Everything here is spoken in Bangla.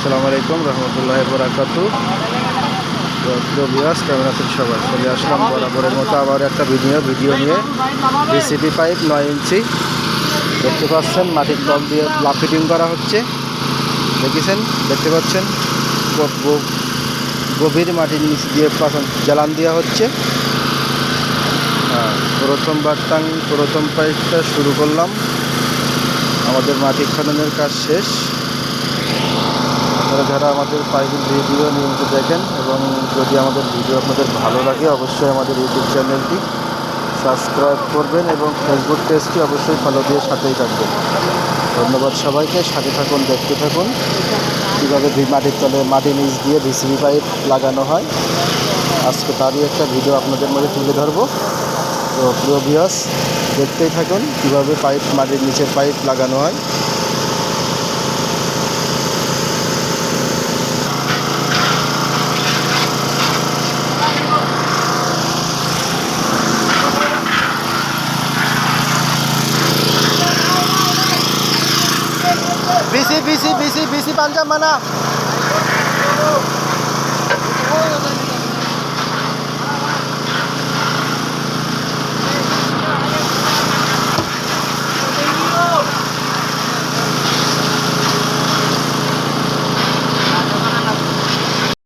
আসসালামু আলাইকুম, রহমতুল্লাহ বরাকাতু। বিয়াস কেমন সবাই? চলে আসলাম বরাবরের মতো আবার একটা ভিডিও ভিডিও নিয়ে বিসিবি পাইপ নয় ইঞ্চি। দেখতে পাচ্ছেন, মাটির তল দিয়ে ব্লাক ফিটিং করা হচ্ছে। দেখেছেন? দেখতে পাচ্ছেন? গভীর মাটির নিচ দিয়ে জ্বালান দেওয়া হচ্ছে। হ্যাঁ প্রথম বার্তাং প্রথম পাইপটা শুরু করলাম। আমাদের মাটি খননের কাজ শেষ। আপনারা যারা আমাদের পাইপের ভিডিও নিয়মিত দেখেন এবং যদি আমাদের ভিডিও আপনাদের ভালো লাগে, অবশ্যই আমাদের ইউটিউব চ্যানেলটি সাবস্ক্রাইব করবেন এবং ফেসবুক পেজটি অবশ্যই ফলো দিয়ে সাথেই থাকবেন। ধন্যবাদ সবাইকে, সাথে থাকুন, দেখতে থাকুন। কীভাবে মাটির তলে মাটির নিচ দিয়ে ভিসিবি পাইপ লাগানো হয়, আজকে তারই একটা ভিডিও আপনাদের মধ্যে তুলে ধরবো। তো প্রিয় বিয়াস দেখতেই থাকুন কীভাবে পাইপ মাটির নিচে পাইপ লাগানো হয়। BC BC BC BC Punjab मना।